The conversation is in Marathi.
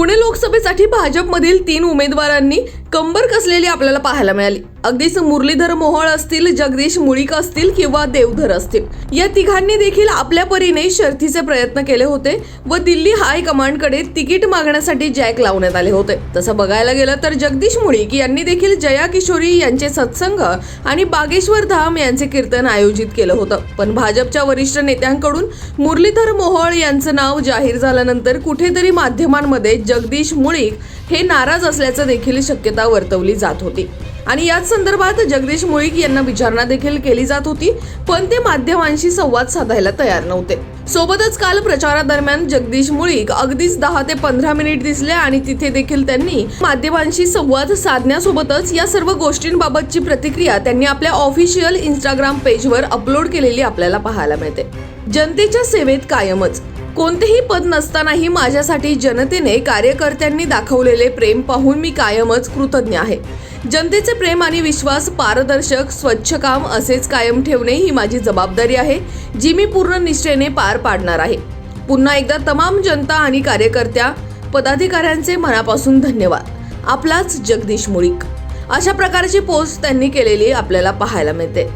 पुणे लोकसभेसाठी भाजपमधील तीन उमेदवारांनी कंबर कसलेली आपल्याला पाहायला मिळाली. अगदीच मुरलीधर मोहोळ असतील जगदीश मुळीक असतील किंवा देवधर असतील. या तिघांनी देखील आपल्या परीने शर्थीचे प्रयत्न केले होते व दिल्ली हायकमांडकडे तिकीट मागण्यासाठी जॅक लावण्यात आले होते. तसं बघायला गेलं तर जगदीश मुळीक यांनी देखील जया किशोरी यांचे सत्संग आणि बागेश्वर धाम यांचे कीर्तन आयोजित केलं होतं. पण भाजपच्या वरिष्ठ नेत्यांकडून मुरलीधर मोहोळ यांचं नाव जाहीर झाल्यानंतर कुठेतरी माध्यमांमध्ये जगदीश मुळीक हे नाराज असल्याचं देखील शक्यता वर्तवली जात होती. आणि याच संदर्भात जगदीश मुळीक यांना विचारणा देखील केली जात होती पण ते माध्यमांशी संवाद साधायला तयार नव्हते. सोबतच काल प्रचारादरम्यान जगदीश मुळीक अगदीच दहा ते पंधरा मिनिट दिसले आणि तिथे देखील त्यांनी माध्यमांशी संवाद साधण्यासोबतच या सर्व गोष्टींबाबतची प्रतिक्रिया त्यांनी आपल्या ऑफिशियल इंस्टाग्राम पेजवर अपलोड केलेली आपल्याला पाहायला मिळते. जनतेच्या सेवेत कायमच. कोणतेही पद नसतानाही माझ्यासाठी जनतेने कार्यकर्त्यांनी दाखवलेले प्रेम पाहून मी कायमच कृतज्ञ आहे. जनतेचे प्रेम आणि विश्वास पारदर्शक स्वच्छ काम असेच कायम ठेवणे ही माझी जबाबदारी आहे जी मी पूर्ण निष्ठेने पार पाडणार आहे. पुन्हा एकदा तमाम जनता आणि कार्यकर्त्या पदाधिकाऱ्यांचे मनापासून धन्यवाद. आपलाच जगदीश मुळीक. अशा प्रकारची पोस्ट त्यांनी केलेली आपल्याला पाहायला मिळते.